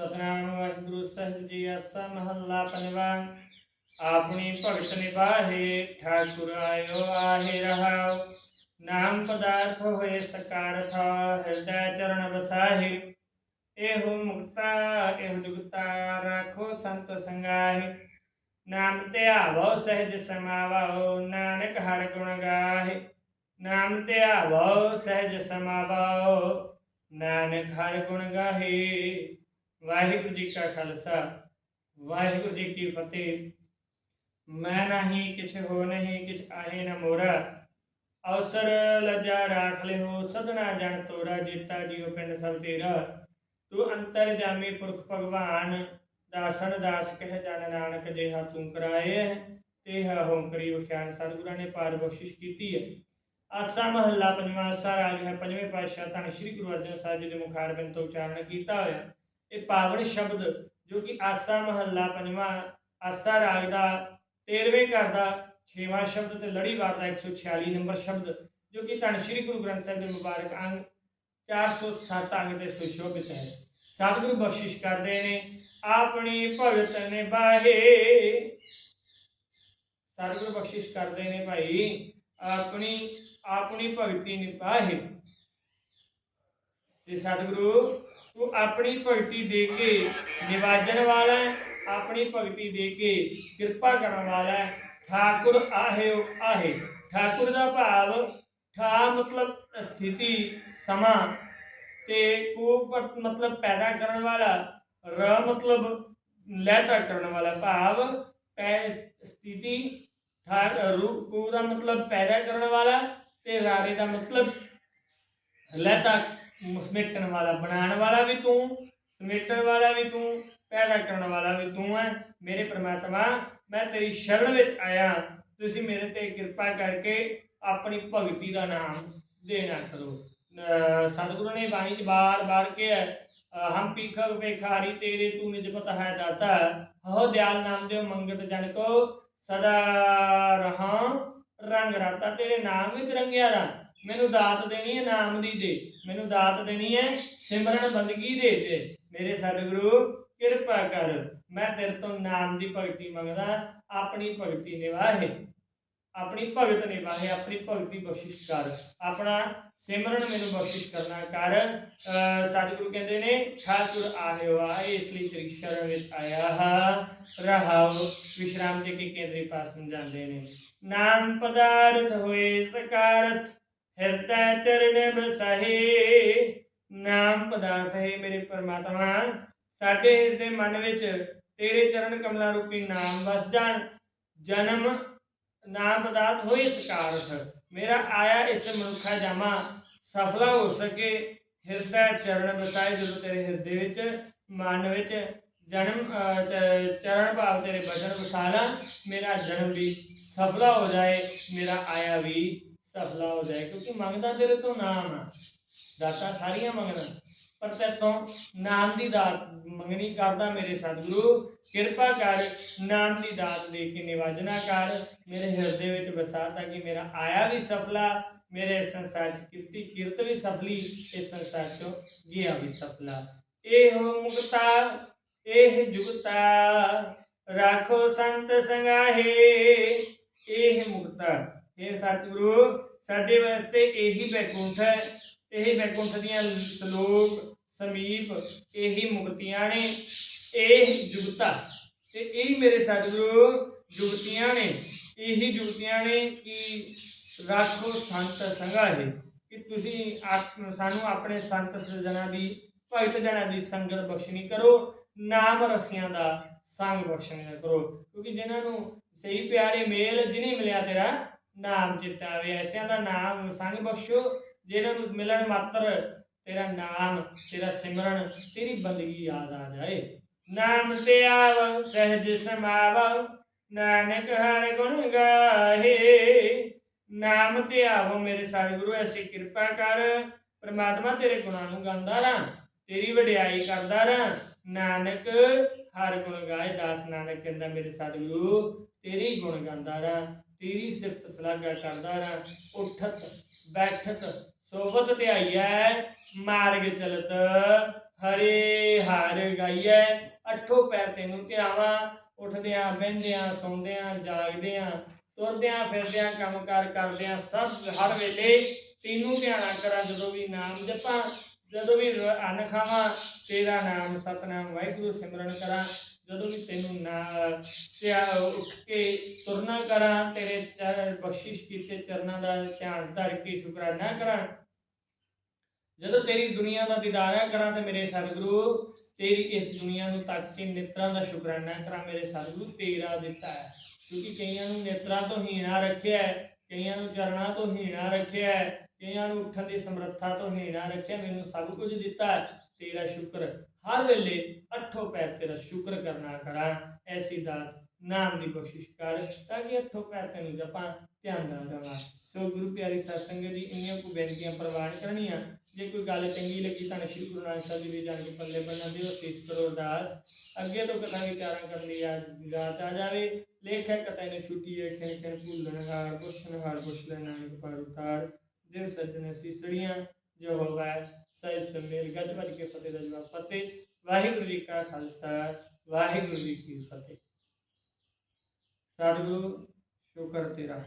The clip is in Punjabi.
ਸਤਨਾਮ ਵਾਹਿਗੁਰੂ ਸਾਹਿਬ ਜੀ ਆਸਾ ਮਹੱਲਾ ਪੰਜਵਾਂ ਆਪਣੀ ਭਗਤ ਨਿਭਾਹੇ, ਠਾਕੁਰ ਆਇਓ, ਆਹੇ ਰਹਾਉ ਨਾਮ ਪਦਾਰਥ ਹੋਏ, ਸਕਾਰਥ ਹਿਰਦੈ ਚਰਨ ਵਸਾਹੇ। ਇਹੋ ਮੁਕਤਾ, ਇਹੋ ਜੁਗਤਾ ਰੱਖੋ, ਸੰਤ ਸੰਗਾਹੇ। ਨਾਮ ਧਿਆਵੋ, ਸਹਿਜ ਸਮਾਵੋ ਨਾਨਕ ਹਰ ਗੁਣ ਗਾਹੇ। ਨਾਮ ਧਿਆਵੋ, ਸਹਿਜ ਸਮਾਵੋ ਨਾਨਕ ਹਰ ਗੁਣ ਗਾਹੇ। ਵਾਹਿਗੁਰੂ ਜੀ ਕਾ ਖਾਲਸਾ, ਵਾਹਿਗੁਰੂ ਜੀ ਕੀ ਫਤਿਹ। ਮੈਂ ਨਹੀਂ, ਕਿਛ ਹੋ ਨਹੀਂ, ਕਿਛ ਆਹੇ ਨ ਮੋਰਾ। ਅਵਸਰ ਲਜਾ ਰਾਖ ਲਿਓ, ਸਦਨਾ ਜਨ ਤੋੜਾ, ਜੀਤਾ ਜੀਉ ਪਿੰਡ ਸਭ ਤੇਰਾ। ਤੂੰ ਅੰਤਰ ਜਾਮੀ ਪੁਰਖ ਭਗਵਾਨ, ਦਾਸਨ ਦਾਸ ਕਹਿ ਜਨ ਨਾਨਕ ਜਿਹਾ ਤੂੰ ਕਰਾਏ। ਤੇ ਹੋਂ ਕਰੀ ਵਿਖਿਆਨ ਸਤਿਗੁਰਾਂ ਨੇ ਪਾਰ ਬਖਸ਼ਿਸ਼ ਕੀਤੀ ਹੈ। ਆਸਾ ਮਹੱਲਾ ਪੰਜਵਾਂ ਆਸਾ ਰਾਗ ਹੈ, ਪੰਜਵੇਂ ਪਾਤਸ਼ਾਹ ਧੰਨ ਸ਼੍ਰੀ ਗੁਰੂ ਅਰਜਨ ਸਾਹਿਬ ਜੀ ਦੇ ਮੁਖਾਰ ਤੋਂ ਉਚਾਰਨ ਕੀਤਾ ਹੋਇਆ। ਇਹ ਪਾਵਨ ਸ਼ਬਦ ਜੋ ਕਿ ਆਸਾ ਮਹੱਲਾ ਪੰਜਵਾਂ, ਆਸਾ ਰਾਗ ਦਾ 13ਵੇਂ ਘਰ ਦਾ 6ਵਾਂ ਸ਼ਬਦ ਤੇ ਲੜੀਵਾਰ ਦਾ 146 ਨੰਬਰ ਸ਼ਬਦ, ਜੋ ਕਿ ਧੰਨ ਸ਼੍ਰੀ ਗੁਰੂ ਗ੍ਰੰਥ ਸਾਹਿਬ ਦੇ ਮੁਬਾਰਕ ਅੰਗ 407 ਅੰਗ ਦੇ ਸੁਸ਼ੋਭਿਤ ਹੈ। ਸਤਿਗੁਰੂ ਬਖਸ਼ਿਸ਼ ਕਰਦੇ ਨੇ, ਆਪਣੀ ਭਗਤ ਨਿਭਾਹੇ ਸਤਿਗੁਰੂ ਬਖਸ਼ਿਸ਼ ਕਰਦੇ ਨੇ ਭਾਈ, ਆਪਣੀ ਆਪਣੀ ਭਗਤੀ ਨਿਭਾਹੇ ਤੇ ਸਤਿਗੁਰੂ, ਤੂੰ ਆਪਣੀ ਭਗਤੀ ਦੇ ਕੇ ਨਿਵਾਜਣ ਵਾਲਾ ਆਪਣੀ ਭਗਤੀ ਦੇ ਕੇ ਕਿਰਪਾ ਕਰਨ ਵਾਲਾ ਠਾਕੁਰ ਆਹਿਓ ਆਹੇ। ਠਾਕੁਰ ਦਾ ਭਾਵ ਠਾ ਮਤਲਬ ਸਥਿਤੀ, ਸਮਾਂ ਤੇ ਕੂ ਮਤਲਬ ਪੈਦਾ ਕਰਨ ਵਾਲਾ, ਰ ਮਤਲਬ ਲੈਤਾ ਕਰਨ ਵਾਲਾ ਭਾਵ ਪੈ ਸਥਿਤੀ ਠਾਕ ਰੂਪ ਕੂ ਦਾ ਮਤਲਬ ਪੈਦਾ ਕਰਨ ਵਾਲਾ ਤੇ ਰਾਰੇ ਦਾ ਮਤਲਬ ਲੈਤਾ ਸਮੇਟਣ ਵਾਲਾ, ਬਣਾਉਣ ਵਾਲਾ ਵੀ ਤੂੰ, ਸਮੇਟਣ ਵਾਲਾ ਵੀ ਤੂੰ, ਪੈਦਾ ਕਰਨ ਵਾਲਾ ਵੀ ਤੂੰ ਹੈ। ਮੇਰੇ ਪ੍ਰਮਾਤਮਾ, ਮੈਂ ਤੇਰੀ ਸ਼ਰਨ ਵਿੱਚ ਆਇਆ। ਤੁਸੀਂ ਮੇਰੇ ਤੇ ਕਿਰਪਾ ਕਰਕੇ ਆਪਣੀ ਭਗਤੀ ਦਾ ਨਾਮ ਦੇਣਾ ਕਰੋ। ਅਹ ਸਤਿਗੁਰੂ ਨੇ ਬਾਣੀ ਚ ਬਾਰ-ਬਾਰ ਕਿਹਾ ਹਮ ਪੀਖਕ ਵੇਖਾਰੀ ਤੇਰੇ ਤੂੰ ਨਿਜ ਪਤਾ ਹੈ ਦਾਤਾ। ਹੋ ਦਿਆਲ ਨਾਮ ਦਿਓ ਮੰਗਤ ਜਨ ਕੋ, ਸਦਾ ਰਹਾ। ਰੰਗ ਰਾਤਾ ਤੇਰੇ ਨਾਮ ਵਿੱਚ ਰੰਗਿਆ ਰਾਂ। ਮੈਨੂੰ ਦਾਤ ਦੇਣੀ ਹੈ ਨਾਮ ਦੀ ਦੇ। ਮੈਨੂੰ ਦਾਤ ਦੇਣੀ ਹੈ ਸਿਮਰਨ ਬੰਦਗੀ ਦੇ ਦੇ ਮੇਰੇ ਸਤਿਗੁਰੂ, ਕਿਰਪਾ ਕਰ। ਮੈਂ ਤੇਰੇ ਤੋਂ ਨਾਮ ਦੀ ਭਗਤੀ ਮੰਗਦਾ, ਆਪਣੀ ਭਗਤੀ ਨਿਵਾਹੇ ਆਪਣੀ ਭਗਤ ਨਿਵਾਹੇ ਆਪਣੀ ਭਗਤੀ ਬਖਸ਼ਿਸ਼ ਕਰ। ਆਪਣਾ ਸਿਮਰਨ ਮੈਨੂੰ ਬਖਸ਼ਿਸ਼ ਕਰਨਾ ਕਰ। ਸਤਿਗੁਰੂ ਕਹਿੰਦੇ ਨੇ, ਠਾਕੁਰ ਆਹਿਓ ਆਏ ਇਸ ਲਈ ਤੇਰੀ ਸ਼ਰਨ ਵਿੱਚ ਆਇਆ ਹਾਂ। ਰਹਾਉ ਵਿਸ਼ਰਾਮ ਜੀ ਕੀ ਕੇਂਦਰੀ ਪਾਸ ਸਮਝਾਉਂਦੇ ਨੇ। ਨਾਮ ਪਦਾਰਥ ਹੋਏ ਸਕਾਰਥ, ਹਿਰਦੈ ਚਰਨ ਬਸਹੇ ਨਾਮ ਪਦਾਰਥ ਹੈ ਮੇਰੇ ਪਰਮਾਤਮਾ, ਸਾਡੇ ਹਿਰਦੇ ਮਨ ਵਿੱਚ ਤੇਰੇ ਚਰਨ ਕਮਲਾਂ ਰੂਪੀ ਨਾਮ ਵਸ ਜਾਣ। ਜਨਮ, ਨਾਮ ਪਦਾਰਥ ਹੋਏ ਸਕਾਰਥ। ਮੇਰਾ ਆਇਆ ਇਸ ਮਨੁੱਖਾ ਜਾਮਾ ਸਫਲਾ ਹੋ ਸਕੇ ਹਿਰਦੈ ਚਰਨ ਬਸਾਏ ਜਦੋਂ ਤੇਰੇ ਹਿਰਦੇ ਵਿੱਚ, ਮਨ ਵਿੱਚ ਜਨਮ ਚਰਨ ਭਾਵ ਤੇਰੇ ਬਚਨ ਵਸਾਲਾ ਮੇਰਾ ਜਨਮ ਵੀ ਸਫਲਾ ਹੋ ਜਾਏ, ਮੇਰਾ ਆਇਆ ਵੀ ਸਫਲਾ ਹੋ ਜਾਏ, ਕਿਉਂਕਿ ਮੰਗਦਾ ਤੇਰੇ ਤੋਂ ਨਾਮ ਆ। ਦਾਤਾ ਸਾਰੀਆਂ ਮੰਗਦਾ। ਪਰ ਨਾਮ ਦੀ ਦਾਤ ਮੰਗਣੀ ਕਰਦਾ ਮੇਰੇ ਸਤਿਗੁਰੂ। ਕਿਰਪਾ ਕਰ ਨਾਮ ਦੀ ਦਾਤ ਦੇ ਕੇ ਨਿਵਾਜਣਾ ਕਰ। ਮੇਰੇ ਹਿਰਦੇ ਵਿੱਚ ਵਸਾ ਤਾਂ ਕਿ ਮੇਰਾ ਆਇਆ ਵੀ ਸਫਲਾ, ਮੇਰੇ ਸੰਸਾਰ ਚ ਕੀਰਤੀ ਕੀਰਤ ਵੀ ਸਫਲੀ, ਇਸ ਸੰਸਾਰ ਚੋਂ ਗਿਆ ਵੀ ਸਫਲਾ। ਇਹ ਮੁਕਤਾ, ਇਹ ਜੁਗਤਾ, ਰਾਖੋ ਸੰਤ ਸੰਗਾਹੇ, ਇਹ ਮੁਕਤਾ। ਇਹ ਸਤਿਗੁਰੂ, ਸਾਡੇ ਵਾਸਤੇ ਇਹੀ ਬੈਕੁੰਠ ਹੈ, ਇਹੀ ਬੈਕੁੰਠ ਦੀਆਂ ਸ਼ਲੋਕ ਸਮੀਪ ਇਹੀ ਮੁਕਤੀਆਂ ਨੇ, ਇਹ ਜੁਗਤਾ, ਤੇ ਇਹੀ ਮੇਰੇ ਸਤਿਗੁਰੂ ਜੁਗਤੀਆਂ ਨੇ, ਇਹੀ ਜੁਗਤੀਆਂ ਨੇ ਕਿ ਰੱਖੋ ਸੰਤ ਸੰਗਾਹੇ ਕਿ ਤੁਸੀਂ ਸਾਨੂੰ ਆਪਣੇ ਸੰਤ ਸਜਣਾ ਦੀ, ਭਗਤ ਜਨਾਂ ਦੀ ਸੰਗਤ ਬਖਸ਼ਣੀ ਕਰੋ, ਨਾਮ ਰਸੀਆਂ ਦਾ ਸੰਗ ਬਖਸ਼ਣੀਆਂ ਕਰੋ, ਕਿਉਂਕਿ ਜਿਨ੍ਹਾਂ ਨੂੰ ਸਹੀ ਪਿਆਰੇ ਮੇਲ ਜਿਨੇ ਮਿਲਿਆ ਤੇਰਾ, ਨਾਮ ਚਿੱਤ ਐਸਿਆਂ ਦਾ ਨਾਮ ਸੰਗ ਬਖਸ਼ੋ ਜਿਹਨਾਂ ਨੂੰ ਮਿਲਣ ਮਾਤਰ ਤੇਰਾ ਨਾਮ, ਤੇਰਾ ਸਿਮਰਨ, ਤੇਰੀ ਬੰਦਗੀ ਯਾਦ ਆ ਜਾਏ। ਨਾਮ ਤੇ ਆਵ ਸਹਿਜ ਸਮਾਵ ਨਾਨਕ ਹਰ ਗੁਣ ਗਾਹੇ। ਨਾਮ ਤੇ ਆਵੋ ਮੇਰੇ ਸਤਿਗੁਰੂ ਐਸੀ ਕਿਰਪਾ ਕਰ। ਪ੍ਰਮਾਤਮਾ ਤੇਰੇ ਗੁਣਾਂ ਨੂੰ ਗਾਉਂਦਾ ਰਾਂ ਤੇਰੀ ਵਡਿਆਈ ਕਰਦਾ ਰਾਂ ਨਾਨਕ ਹਰ ਗੁਣ ਗਾਏ ਦਾਸ ਨਾਨਕ ਕਹਿੰਦਾ ਮੇਰੇ ਸਤਿਗੁਰੂ, ਤੇਰੀ ਗੁਣ ਗਾਉਂਦਾ ਰਾਂ ਤੇਰੀ ਸਿਫਤ ਸਲਾਗਾ ਕਰਦਾ ਰਾਂ ਉਠਤ, ਬੈਠਤ ਸੋਵਤ ਧਿਆਈਐ ਮਾਰਗ ਚਲਤ, ਹਰੇ ਹਰ ਗਾਈਐ। ਅਠੋ ਪੈਰ ਤੈਨੂੰ ਧਿਆਵਾਂ, ਉੱਠਦਿਆਂ, ਬਹਿੰਦਿਆਂ, ਸੌਂਦਿਆਂ, ਜਾਗਦਿਆਂ, ਤੁਰਦਿਆਂ, ਫਿਰਦਿਆਂ, ਕੰਮਕਾਰ ਕਰਦਿਆਂ, ਸਭ ਹਰ ਵੇਲੇ ਤੈਨੂੰ ਧਿਆਨਾ ਕਰਾਂ, ਜਦੋਂ ਵੀ ਨਾਮ ਜਪਾਂ, ਜਦੋਂ ਵੀ ਅੰਨ ਖਾਵਾਂ, ਤੇਰਾ ਨਾਮ ਸਤਨਾਮ ਵਾਹਿਗੁਰੂ ਸਿਮਰਨ ਕਰਾਂ। ਜਦੋਂ ਵੀ ਤੈਨੂੰ ਨਾ, ਧਿਆ, ਉੱਠ ਕੇ ਤੁਰਨਾ ਕਰਾਂ, ਤੇਰੇ ਬਖਸ਼ਿਸ਼ ਕੀਤੇ ਚਰਨਾਂ ਦਾ ਧਿਆਨ ਧਰ ਕੇ ਸ਼ੁਕਰਾਨਾ ਕਰਾਂ। ਜਦੋਂ ਤੇਰੀ ਦੁਨੀਆ ਦਾ ਦੀਦਾਰਾ ਕਰਾਂ ਤੇ ਮੇਰੇ ਸਤਿਗੁਰੂ, ਤੇਰੀ ਇਸ ਦੁਨੀਆ ਨੂੰ ਤੱਕ ਕੇ ਨੇਤਰਾਂ ਦਾ ਸ਼ੁਕਰਾਨਾ ਕਰਾਂ, ਮੇਰੇ ਸਤਿਗੁਰੂ ਤੇਰਾ ਦਿੱਤਾ ਹੈ। ਕਿਉਂਕਿ ਕਈਆਂ ਨੂੰ ਨੇਤਰਾਂ ਤੋਂ ਹੀਣਾ ਰੱਖਿਆ ਹੈ, ਕਈਆਂ ਨੂੰ ਚਰਨਾਂ ਤੋਂ ਹੀਣਾ ਰੱਖਿਆ ਹੈ, ਕਈਆਂ ਨੂੰ ਉੱਠਣ ਦੀ ਸਮਰੱਥਾ ਤੋਂ ਹੀਣਾ ਰੱਖਿਆ, ਮੈਨੂੰ ਸਭ ਕੁਝ ਦਿੱਤਾ ਹੈ, ਤੇਰਾ ਸ਼ੁਕਰ ਹਰ ਵੇਲੇ ਅੱਠੋਂ ਪੈਰ ਤੇਰਾ ਸ਼ੁਕਰ ਕਰਨਾ ਕਰਾਂ ਐਸੀ ਦਾਤ ਨਾਮ ਦੀ ਕੋਸ਼ਿਸ਼ ਕਰ ਤਾਂ ਕਿ ਅੱਠੋਂ ਪੈਰ ਤੈਨੂੰ ਜਪਾਂ, ਧਿਆਨ ਨਾਲ ਦੇਵਾਂ ਸੋ ਗੁਰੂ ਪਿਆਰੀ ਸਤਸੰਗ ਸੰਗਤ ਜੀ, ਇੰਨੀਆਂ ਕੁ ਬੇਨਤੀਆਂ ਪ੍ਰਵਾਨ ਕਰਨੀਆਂ। ਜੇ ਕੋਈ ਗੱਲ ਚੰਗੀ ਲੱਗੀ ਤਾਂ ਸ਼੍ਰੀ ਗੁਰੂ ਨਾਨਕ ਸਾਹਿਬ ਜੀ ਦੀ ਜਾਣ ਕੇ ਪੱਲੇ ਬੰਨਾਂ ਦਿਓ ਸੀਸ ਕਰੋ ਅਰਦਾਸ। ਅੱਗੇ ਤੋਂ ਕਥਾ ਵਿਚਾਰਾਂ ਕਰਨ ਦੀ ਯਾਦ ਆ ਜਾਵੇ। ਲੇਖਕ ਕਥਾ ਨੇ ਛੁੱਟੀ ਹੈ ਖੈ ਖੈ ਭੁੱਲਣ ਹਾਰ, ਪੁੱਛਣ ਹਾਰ, ਪੁੱਛ ਲੈ ਨਾਨਕ ਪਰ ਉਤਾਰ। ਦਿਲ ਸੱਜਣ ਸੀਸੜੀਆਂ, ਜੋ ਹੋਵੇ ਸਹਿ ਸਮੇਲ। ਗੱਜ ਕੇ ਫਤਿਹ ਦਾ ਜਵਾਬ, ਫਤਿਹ। ਵਾਹਿਗੁਰੂ ਜੀ ਕਾ ਖਾਲਸਾ, ਵਾਹਿਗੁਰੂ ਜੀ ਕੀ ਫਤਿਹ। ਸਤਿਗੁਰੂ, ਸ਼ੁਕਰ ਤੇਰਾ।